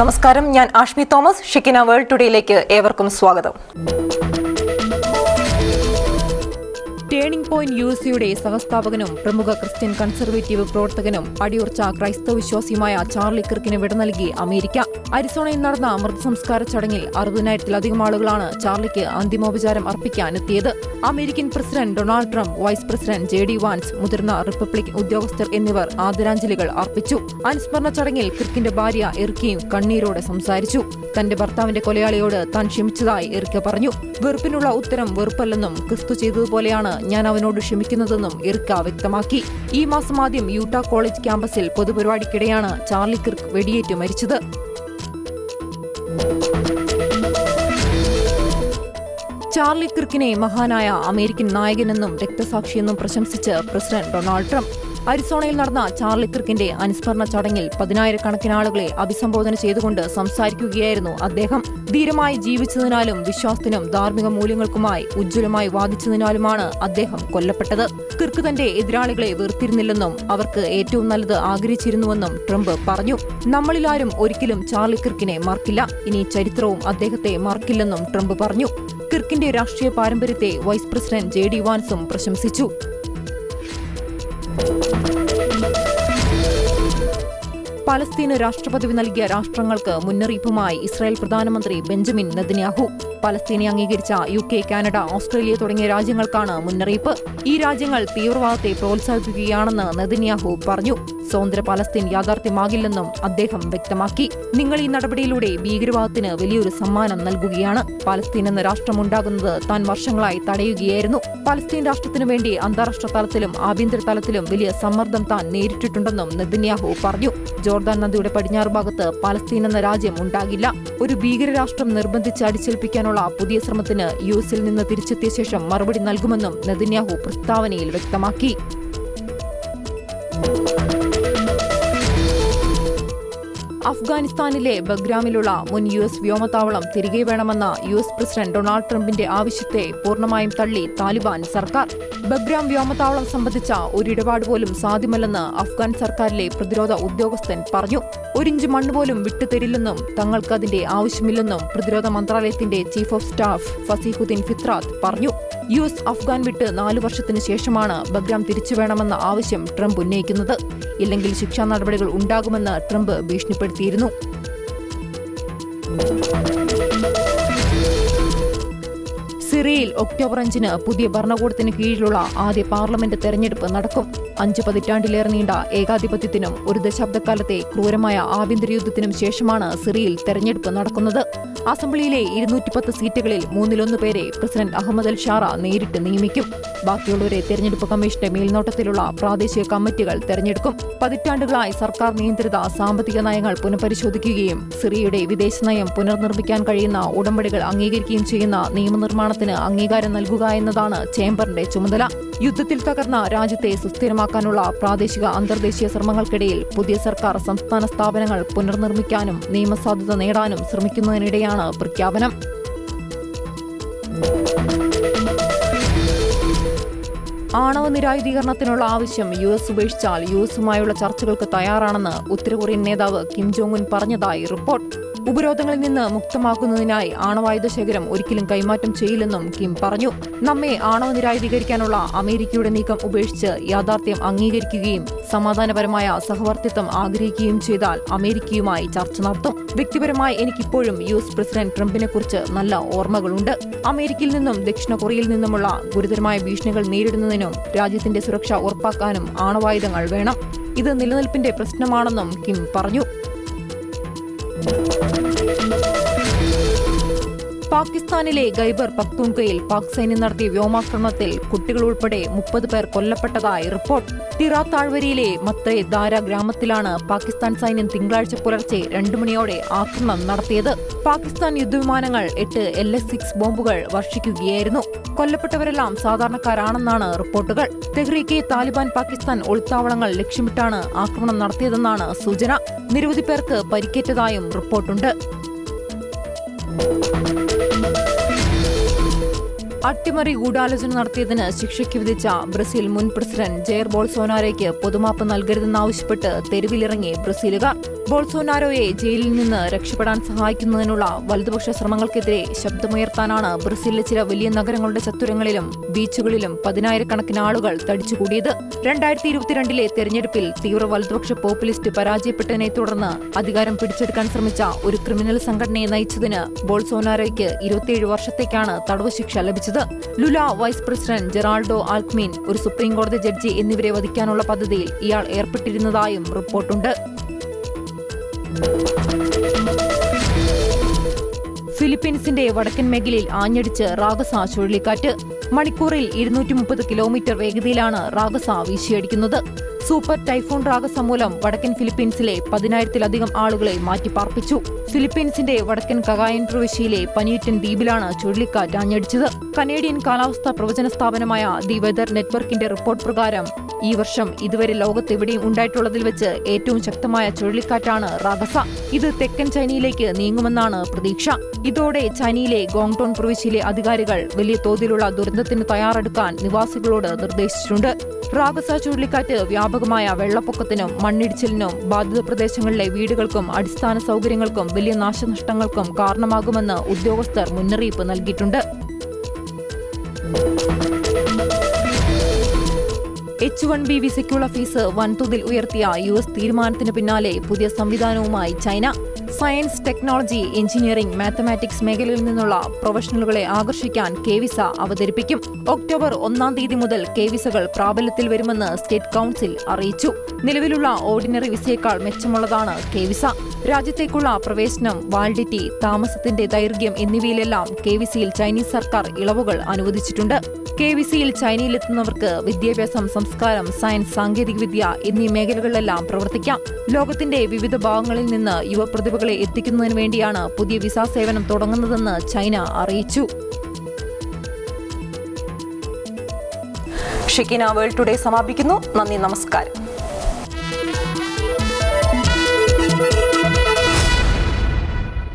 നമസ്കാരം. ഞാൻ ആഷ്മി തോമസ്. ഷിക്കിന വേൾഡ് ടുഡേയിലേക്ക് ഏവർക്കും സ്വാഗതം. ടേണിംഗ് പോയിന്റ് യു സിയുടെ സഹസ്ഥാപകനും പ്രമുഖ ക്രിസ്ത്യൻ കൺസർവേറ്റീവ് പ്രവർത്തകനും അടിയുറച്ച ക്രൈസ്തവ വിശ്വാസിയുമായ ചാർലി കിർക്കിന് വിട നൽകി അമേരിക്ക. അരിസോണയിൽ നടന്ന മൃതസംസ്കാര ചടങ്ങിൽ അറുപതിനായിരത്തിലധികം ആളുകളാണ് ചാർലിക്ക് അന്തിമോപചാരം അർപ്പിക്കാനെത്തിയത്. American president Donald Trump vice president J D Vance മുതിർന്ന റിപ്പബ്ലിക് ഉദ്യോഗസ്ഥർ എന്നിവർ ആദരാഞ്ജലികൾ അർപ്പിച്ചു. അനുസ്മരണ ചടങ്ങിൽ കിർക്കിന്റെ ഭാര്യ എർക്കിയും കണ്ണീരോടെ സംസാരിച്ചു. തന്റെ ഭർത്താവിന്റെ കൊലയാളിയോട് താൻ ക്ഷമിച്ചതായി എറിക്ക പറഞ്ഞു. വെറുപ്പിനുള്ള ഉത്തരം വെറുപ്പല്ലെന്നും ക്രിസ്തു ചെയ്തതുപോലെയാണ് ഞാൻ അവനോട് ക്ഷമിക്കുന്നതെന്നും ഇർക്ക വ്യക്തമാക്കി. ഈ മാസം ആദ്യം യൂട്ടാ കോളേജ് ക്യാമ്പസിൽ പൊതുപരിപാടിക്കിടെയാണ് ചാർലി കിർക്ക് വെടിയേറ്റ് മരിച്ചത്. ചാർലി കിർക്കിനെ മഹാനായ അമേരിക്കൻ നായകനെന്നും രക്തസാക്ഷിയെന്നും പ്രശംസിച്ച് പ്രസിഡന്റ് ഡൊണാൾഡ് ട്രംപ്. അരിസോണയിൽ നടന്ന ചാർലി ക്രിക്കിന്റെ അനുസ്മരണ ചടങ്ങിൽ പതിനായിരക്കണക്കിന് ആളുകളെ അഭിസംബോധന ചെയ്തുകൊണ്ട് സംസാരിക്കുകയായിരുന്നു അദ്ദേഹം. ധീരമായി ജീവിച്ചതിനാലും വിശ്വാസത്തിനും ധാർമ്മിക മൂല്യങ്ങൾക്കുമായി ഉജ്ജ്വലമായി വാദിച്ചതിനാലുമാണ് അദ്ദേഹം കൊല്ലപ്പെട്ടത്. കിർക്ക് തന്റെ എതിരാളികളെ വെറുത്തിരുന്നില്ലെന്നും അവർക്ക് ഏറ്റവും നല്ലത് ആഗ്രഹിച്ചിരുന്നുവെന്നും ട്രംപ് പറഞ്ഞു. നമ്മളിലാരും ഒരിക്കലും ചാർലി കിർക്കിനെ മറക്കില്ല. ഇനി ചരിത്രവും അദ്ദേഹത്തെ മറക്കില്ലെന്നും ട്രംപ് പറഞ്ഞു. കിർക്കിന്റെ രാഷ്ട്രീയ പാരമ്പര്യത്തെ വൈസ് പ്രസിഡന്റ് ജെ ഡി വാൻസും പ്രശംസിച്ചു. Thank you. പലസ്തീന് രാഷ്ട്രപദവി നൽകിയ രാഷ്ട്രങ്ങൾക്ക് മുന്നറിയിപ്പുമായി ഇസ്രായേൽ പ്രധാനമന്ത്രി ബെഞ്ചമിൻ നെതന്യാഹു. പലസ്തീനെ അംഗീകരിച്ച യു കെ കാനഡ ഓസ്ട്രേലിയ തുടങ്ങിയ രാജ്യങ്ങൾക്കാണ് മുന്നറിയിപ്പ്. ഈ രാജ്യങ്ങൾ തീവ്രവാദത്തെ പ്രോത്സാഹിപ്പിക്കുകയാണെന്ന് നെതന്യാഹു പറഞ്ഞു. സ്വതന്ത്ര പലസ്തീൻ യാഥാർത്ഥ്യമാകില്ലെന്നും അദ്ദേഹം വ്യക്തമാക്കി. നിങ്ങൾ ഈ നടപടിയിലൂടെ ഭീകരവാദത്തിന് വലിയൊരു സമ്മാനം നൽകുകയാണ്. പലസ്തീൻ എന്ന രാഷ്ട്രമുണ്ടാകുന്നത് താൻ വർഷങ്ങളായി തടയുകയായിരുന്നു. പലസ്തീൻ രാഷ്ട്രത്തിനു വേണ്ടി അന്താരാഷ്ട്ര തലത്തിലും ആഭ്യന്തര തലത്തിലും വലിയ സമ്മർദ്ദം താൻ നേരിട്ടിട്ടുണ്ടെന്നും നെതന്യാഹു പറഞ്ഞു. ജോർദാൻ നദിയുടെ പടിഞ്ഞാറ് ഭാഗത്ത് പലസ്തീൻ എന്ന രാജ്യം ഉണ്ടാകില്ല. ഒരു ഭീകരരാഷ്ട്രം നിർബന്ധിച്ച് അടിച്ചേൽപ്പിക്കാനുള്ള പുതിയ ശ്രമത്തിന് യു എസിൽ നിന്ന് തിരിച്ചെത്തിയ ശേഷം മറുപടി നൽകുമെന്നും നെതന്യാഹു പ്രസ്താവനയിൽ വ്യക്തമാക്കി. അഫ്ഗാനിസ്ഥാനിലെ ബഗ്രാമിലുള്ള മുൻ യു എസ് വ്യോമത്താവളം തിരികെ വേണമെന്ന യു എസ് പ്രസിഡന്റ് ഡൊണാൾഡ് ട്രംപിന്റെ ആവശ്യത്തെ പൂർണമായും തള്ളി താലിബാൻ സർക്കാർ. ബഗ്രാം വ്യോമത്താവളം സംബന്ധിച്ച ഒരിടപാട് പോലും സാധ്യമല്ലെന്ന് അഫ്ഗാൻ സർക്കാരിലെ പ്രതിരോധ ഉദ്യോഗസ്ഥൻ പറഞ്ഞു. ഒരിഞ്ച് മണ്ണ് പോലും വിട്ടുതരില്ലെന്നും തങ്ങൾക്ക് അതിന്റെ ആവശ്യമില്ലെന്നും പ്രതിരോധ മന്ത്രാലയത്തിന്റെ chief of staff Fasihuddin Fitrat പറഞ്ഞു. യു എസ് അഫ്ഗാൻ വിട്ട് നാലു വർഷത്തിന് ശേഷമാണ് ബഗ്രാം തിരിച്ചു വേണമെന്ന ആവശ്യം ട്രംപ് ഉന്നയിക്കുന്നത്. ഇല്ലെങ്കിൽ ശിക്ഷാ നടപടികൾ ഉണ്ടാകുമെന്ന് ട്രംപ് ഭീഷണിപ്പെടുത്തിയിരുന്നു. സിറിയയിൽ ഒക്ടോബർ അഞ്ചിന് പുതിയ ഭരണകൂടത്തിന് കീഴിലുള്ള ആദ്യ പാർലമെന്റ് തെരഞ്ഞെടുപ്പ് നടക്കും. അഞ്ചു പതിറ്റാണ്ടിലേറെ നീണ്ട ഏകാധിപത്യത്തിനും ഒരു ദശാബ്ദക്കാലത്തെ ക്രൂരമായ ആഭ്യന്തര യുദ്ധത്തിനും ശേഷമാണ് സിറിയയിൽ തെരഞ്ഞെടുപ്പ് നടക്കുന്നത്. അസംബ്ലിയിലെ ഇരുന്നൂറ്റിപ്പത്ത് സീറ്റുകളിൽ മൂന്നിലൊന്ന് പേരെ പ്രസിഡന്റ് അഹമ്മദ് അൽ ഷാറ നേരിട്ട് നിയമിക്കും. ബാക്കിയുള്ളവരെ തെരഞ്ഞെടുപ്പ് കമ്മീഷന്റെ മേൽനോട്ടത്തിലുള്ള പ്രാദേശിക കമ്മിറ്റികൾ തെരഞ്ഞെടുക്കും. പതിറ്റാണ്ടുകളായി സർക്കാർ നിയന്ത്രിത സാമ്പത്തിക നയങ്ങൾ പുനഃപരിശോധിക്കുകയും സിറിയയുടെ വിദേശ നയം പുനർനിർമ്മിക്കാൻ കഴിയുന്ന ഉടമ്പടികൾ അംഗീകരിക്കുകയും ചെയ്യുന്ന നിയമനിർമ്മാണത്തിന് അംഗീകാരം നൽകുക എന്നതാണ് ചേംബറിന്റെ ചുമതല. യുദ്ധത്തിൽ തകർന്ന രാജ്യത്തെ സുസ്ഥിരമാക്കാനുള്ള പ്രാദേശിക അന്തർദേശീയ ശ്രമങ്ങൾക്കിടയിൽ പുതിയ സർക്കാർ സംസ്ഥാന സ്ഥാപനങ്ങൾ പുനർനിർമ്മിക്കാനും നിയമസാധുത നേടാനും ശ്രമിക്കുന്നതിനിടെയാണ് പ്രഖ്യാപനം. ആണവ നിരായുധീകരണത്തിനുള്ള ആവശ്യം യു എസ് ഉപേക്ഷിച്ചാൽ യു എസുമായുള്ള ചർച്ചകൾക്ക് തയ്യാറാണെന്ന് ഉത്തരകൊറിയൻ നേതാവ് കിം ജോങ് ഉൻ പറഞ്ഞതായി റിപ്പോർട്ട്. ഉപരോധങ്ങളിൽ നിന്ന് മുക്തമാക്കുന്നതിനായി ആണവായുധ ശേഖരം ഒരിക്കലും കൈമാറ്റം ചെയ്യില്ലെന്നും കിം പറഞ്ഞു. നമ്മെ ആണവ നിരായുധീകരിക്കാനുള്ള അമേരിക്കയുടെ നീക്കം ഉപേക്ഷിച്ച് യാഥാർത്ഥ്യം അംഗീകരിക്കുകയും സമാധാനപരമായ സഹവർത്തിത്വം ആഗ്രഹിക്കുകയും ചെയ്താൽ അമേരിക്കയുമായി ചർച്ച നടത്തും. വ്യക്തിപരമായി എനിക്കിപ്പോഴും യു എസ് പ്രസിഡന്റ് ട്രംപിനെക്കുറിച്ച് നല്ല ഓർമ്മകളുണ്ട്. അമേരിക്കയിൽ നിന്നും ദക്ഷിണ കൊറിയയിൽ നിന്നുമുള്ള ഗുരുതരമായ ഭീഷണികൾ നേരിടുന്നതിനും രാജ്യത്തിന്റെ സുരക്ഷ ഉറപ്പാക്കാനും ആണവായുധങ്ങൾ വേണം. ഇത് നിലനിൽപ്പിന്റെ പ്രശ്നമാണെന്നും കിം പറഞ്ഞു. പാകിസ്ഥാനിലെ ഗൈബർ പക്തൂങ്കയിൽ പാക് സൈന്യം നടത്തിയ വ്യോമാക്രമണത്തിൽ കുട്ടികൾ ഉൾപ്പെടെ മുപ്പത് പേർ കൊല്ലപ്പെട്ടതായി റിപ്പോർട്ട്. തിറ താഴ്വരയിലെ മത്രേ ദാര ഗ്രാമത്തിലാണ് പാകിസ്ഥാൻ സൈന്യം തിങ്കളാഴ്ച പുലർച്ചെ രണ്ടു മണിയോടെ ആക്രമണം നടത്തിയത്. പാകിസ്ഥാൻ യുദ്ധവിമാനങ്ങൾ എട്ട് എൽ എസ് സിക്സ് ബോംബുകൾ വർഷിക്കുകയായിരുന്നു. കൊല്ലപ്പെട്ടവരെല്ലാം സാധാരണക്കാരാണെന്നാണ് റിപ്പോർട്ടുകൾ. തെഹ്രീക്കെ താലിബാൻ പാകിസ്ഥാൻ ഒളിത്താവളങ്ങൾ ലക്ഷ്യമിട്ടാണ് ആക്രമണം നടത്തിയതെന്നാണ് സൂചന. നിരവധി പേർക്ക് പരിക്കേറ്റതായും റിപ്പോർട്ടുണ്ട്. അട്ടിമറി ഗൂഢാലോചന നടത്തിയതിന് ശിക്ഷയ്ക്ക് വിധിച്ച ബ്രസീൽ മുൻ പ്രസിഡന്റ് ജെയർ ബോൾസോനാരോയ്ക്ക് പൊതുമാപ്പ് നൽകരുതെന്നാവശ്യപ്പെട്ട് തെരുവിലിറങ്ങി ബ്രസീലുകാർ. ബോൾസോനാരോയെ ജയിലിൽ നിന്ന് രക്ഷപ്പെടാൻ സഹായിക്കുന്നതിനുള്ള വലതുപക്ഷ ശ്രമങ്ങൾക്കെതിരെ ശബ്ദമുയർത്താനാണ് ബ്രസീലിലെ ചില വലിയ നഗരങ്ങളുടെ ചത്തുരങ്ങളിലും ബീച്ചുകളിലും പതിനായിരക്കണക്കിന് ആളുകൾ തടിച്ചുകൂടിയത്. രണ്ടായിരത്തി ഇരുപത്തിരണ്ടിലെ തെരഞ്ഞെടുപ്പിൽ തീവ്ര വലതുപക്ഷ പോപ്പുലിസ്റ്റ് പരാജയപ്പെട്ടതിനെ തുടർന്ന് അധികാരം പിടിച്ചെടുക്കാൻ ശ്രമിച്ച ഒരു ക്രിമിനൽ സംഘടനയെ നയിച്ചതിന് ബോൾസോനാരോയ്ക്ക് ഇരുപത്തിയേഴ് വർഷത്തേക്കാണ് തടവ് ശിക്ഷ ലഭിച്ചത്. Lula vice president Geraldo Alckmin ഒരു സുപ്രീം കോടതി ജഡ്ജി എന്നിവരെ വധിക്കാനുള്ള പദ്ധതിയിൽ ഇയാൾ ഏർപ്പെട്ടിരുന്നതായും റിപ്പോർട്ടുണ്ട്. ഫിലിപ്പീൻസിന്റെ വടക്കൻ മേഖലയിൽ ആഞ്ഞടിച്ച് റാഗസ ചുഴലിക്കാറ്റ്. മണിക്കൂറിൽ ഇരുന്നൂറ്റി മുപ്പത് കിലോമീറ്റർ വേഗതയിലാണ് റാഗസ വീശിയടിക്കുന്നത്. സൂപ്പർ ടൈഫോൺ രാഗസം മൂലം വടക്കൻ ഫിലിപ്പീൻസിലെ പതിനായിരത്തിലധികം ആളുകളെ മാറ്റിപ്പാർപ്പിച്ചു. ഫിലിപ്പീൻസിന്റെ വടക്കൻ കകായൻ പ്രവിശ്യയിലെ പനീറ്റൻ ദ്വീപിലാണ് ചുഴലിക്കാറ്റ് ആഞ്ഞടിച്ചത്. കനേഡിയൻ കാലാവസ്ഥാ പ്രവചന സ്ഥാപനമായ ദി വെതർ നെറ്റ്വർക്കിന്റെ റിപ്പോർട്ട് പ്രകാരം ഈ വർഷം ഇതുവരെ ലോകത്തെവിടെയും ഉണ്ടായിട്ടുള്ളതിൽ വെച്ച് ഏറ്റവും ശക്തമായ ചുഴലിക്കാറ്റാണ് റാഗസ. ഇത് തെക്കൻ ചൈനയിലേക്ക് നീങ്ങുമെന്നാണ് പ്രതീക്ഷ. ഇതോടെ ചൈനയിലെ ഗോങ്ടോൺ പ്രവിശ്യയിലെ അധികാരികൾ വലിയ തോതിലുള്ള ദുരന്തത്തിന് തയ്യാറെടുക്കാൻ നിവാസികളോട് നിർദ്ദേശിച്ചിട്ടുണ്ട്. റാഗസ ചുഴലിക്കാറ്റ് വ്യാപകമായ വെള്ളപ്പൊക്കത്തിനും മണ്ണിടിച്ചിലിനും ബാധിത പ്രദേശങ്ങളിലെ വീടുകൾക്കും അടിസ്ഥാന സൗകര്യങ്ങൾക്കും വലിയ നാശനഷ്ടങ്ങൾക്കും കാരണമാകുമെന്ന് ഉദ്യോഗസ്ഥർ മുന്നറിയിപ്പ് നൽകിയിട്ടുണ്ട്. എച്ച് വൺ ബി വിസയ്ക്കുള്ള ഫീസ് വൻതോതിൽ ഉയർത്തിയ യു എസ് തീരുമാനത്തിന് പിന്നാലെ പുതിയ സംവിധാനവുമായി China. Science technology engineering mathematics മേഖലയിൽ നിന്നുള്ള പ്രൊഫഷണലുകളെ ആകർഷിക്കാൻ കെ വിസ അവതരിപ്പിക്കും. ഒക്ടോബർ ഒന്നാം തീയതി മുതൽ കെ വിസകൾ പ്രാബല്യത്തിൽ വരുമെന്ന് സ്റ്റേറ്റ് കൌൺസിൽ അറിയിച്ചു. നിലവിലുള്ള ഓർഡിനറി വിസയേക്കാൾ മെച്ചമുള്ളതാണ് കെ വിസ. രാജ്യത്തേക്കുള്ള പ്രവേശനം വാലിഡിറ്റി താമസത്തിന്റെ ദൈർഘ്യം എന്നിവയിലെല്ലാം കെ വിസയിൽ ചൈനീസ് സർക്കാർ ഇളവുകൾ അനുവദിച്ചിട്ടുണ്ട്. കെ വി സിയിൽ ചൈനയിലെത്തുന്നവർക്ക് വിദ്യാഭ്യാസം സംസ്കാരം സയൻസ് സാങ്കേതികവിദ്യ എന്നീ മേഖലകളിലെല്ലാം പ്രവർത്തിക്കാം. ലോകത്തിന്റെ വിവിധ ഭാഗങ്ങളിൽ നിന്ന് യുവപ്രതിഭകളെ എത്തിക്കുന്നതിന് വേണ്ടിയാണ് പുതിയ വിസ സേവനം തുടങ്ങുന്നതെന്ന് ചൈന അറിയിച്ചു. ഷിക്കിന വേൾഡ് ടുഡേ സമാപിക്കുന്നു. നന്ദി നമസ്കാരം.